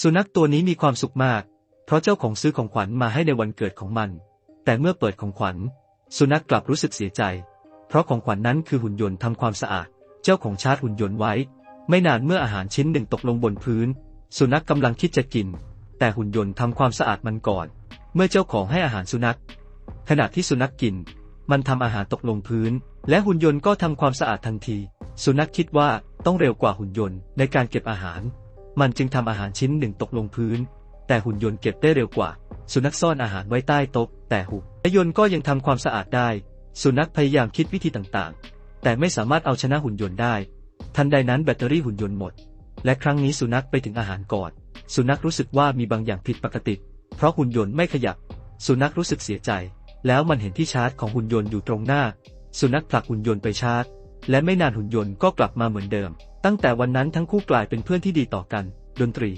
สุนัขตัวนี้มีความสุขมาก เพราะเจ้าของซื้อของขวัญมาให้ในวันเกิดของมัน แต่เมื่อเปิดของขวัญ สุนัขกลับรู้สึกเสียใจ เพราะของขวัญนั้นคือหุ่นยนต์ทำความสะอาด เจ้าของชาร์จหุ่นยนต์ไว้ ไม่นานเมื่ออาหารชิ้นหนึ่งตกลงบนพื้น สุนัขกำลังคิดจะกิน แต่หุ่นยนต์ทำความสะอาดมันก่อน เมื่อเจ้าของให้อาหารสุนัข ขณะที่สุนัขกิน มันทำอาหารตกลงพื้น และหุ่นยนต์ก็ทำความสะอาดทันที สุนัขคิดว่าต้องเร็วกว่าหุ่นยนต์ในการเก็บอาหาร มันจึงทำอาหารชิ้นหนึ่งตกลงพื้น แต่หุ่นยนต์เก็บได้เร็วกว่า สุนัขซ่อนอาหารไว้ใต้โต๊ะ แต่หุ่นยนต์ก็ยังทำความสะอาดได้ สุนัขพยายามคิดวิธีต่างๆ แต่ไม่สามารถเอาชนะหุ่นยนต์ได้ ทันใดนั้นแบตเตอรี่หุ่นยนต์หมด และครั้งนี้สุนัขไปถึงอาหารก่อน สุนัขรู้สึกว่ามีบางอย่างผิดปกติ เพราะหุ่นยนต์ไม่ขยับ สุนัขรู้สึกเสียใจ แล้วมันเห็นที่ชาร์จของหุ่นยนต์อยู่ตรงหน้า สุนัขผลักหุ่นยนต์ไปชาร์จ และไม่นานหุ่นยนต์ก็กลับมาเหมือนเดิม ตั้งแต่วันนั้นทั้งคู่กลายเป็นเพื่อนที่ดีต่อกัน ดนตรี